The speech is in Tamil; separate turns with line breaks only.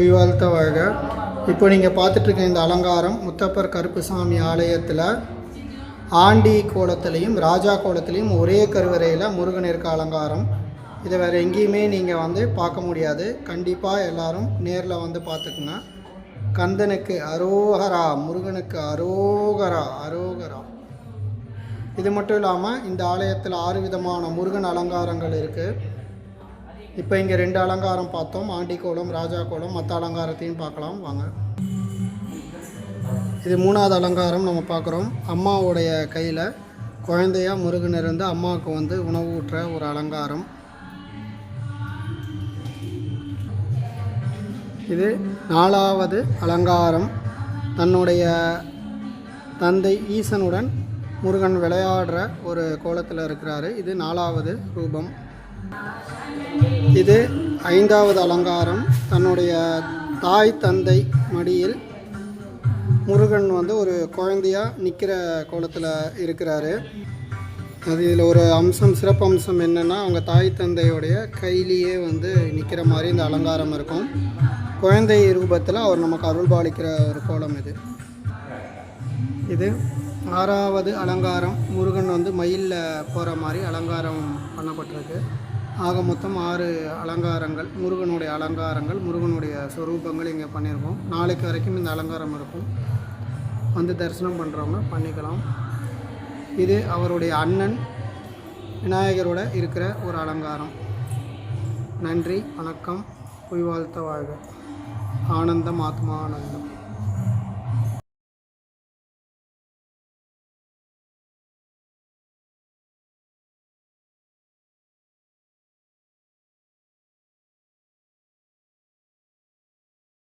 உய் வாழ்த்த வாழ்க இப்போ நீங்கள் பார்த்துட்ருக்க இந்த அலங்காரம் முத்தப்பர் கருப்புசாமி ஆலயத்தில் ஆண்டி கோலத்துலேயும் ராஜா கோலத்துலேயும் ஒரே கருவறையில் முருகன் இருக்க அலங்காரம். இதை வேறு எங்கேயுமே நீங்கள் வந்து பார்க்க முடியாது. கண்டிப்பாக எல்லாரும் நேரில் வந்து பார்த்துக்குங்க. கந்தனுக்கு அரோகரா முருகனுக்கு அரோகரா அரோகரா. இது மட்டும் இல்லாமல் இந்த ஆலயத்தில் ஆறு விதமான முருகன் அலங்காரங்கள் இருக்குது இப்போ இங்கே ரெண்டு அலங்காரம் பார்த்தோம். ஆண்டி கோலம் ராஜா கோலம் மற்ற அலங்காரத்தையும் பார்க்கலாம். வாங்க. இது மூணாவது அலங்காரம் நம்ம பார்க்குறோம். அம்மாவுடைய கையில் குழந்தையாக முருகன் இருந்து அம்மாவுக்கு வந்து உணவு ஊற்ற ஒரு அலங்காரம். இது நாலாவது அலங்காரம். தன்னுடைய தந்தை ஈசனுடன் முருகன் விளையாடுற ஒரு கோலத்தில் இருக்கிறாரு. இது நாலாவது ரூபம். இது ஐந்தாவது அலங்காரம். தன்னுடைய தாய் தந்தை மடியில் முருகன் வந்து ஒரு குழந்தையாக நிற்கிற கோலத்தில் இருக்கிறாரு. அது இதில் ஒரு அம்சம் சிறப்பு அம்சம் என்னென்னா அவங்க தாய் தந்தையோடைய கையிலேயே வந்து நிற்கிற மாதிரி இந்த அலங்காரம் இருக்கும். குழந்தை ரூபத்தில் அவர் நமக்கு அருள்பாலிக்கிற ஒரு கோலம் இது. இது ஆறாவது அலங்காரம். முருகன் வந்து மயிலில் போகிற மாதிரி அலங்காரம் பண்ணப்பட்டிருக்கு. ஆக மொத்தம் ஆறு அலங்காரங்கள் முருகனுடைய அலங்காரங்கள் முருகனுடைய ஸ்வரூபங்கள் இங்கே பண்ணியிருக்கோம். நாளைக்கு வரைக்கும் இந்த அலங்காரம் இருக்கும். வந்து தரிசனம் பண்ணுறவங்க பண்ணிக்கலாம். இது அவருடைய அண்ணன் விநாயகரோட இருக்கிற ஒரு அலங்காரம். நன்றி வணக்கம் புய் வாழ்த்த வாழ்க. ஆனந்தம் ஆத்மா ஆனந்தம்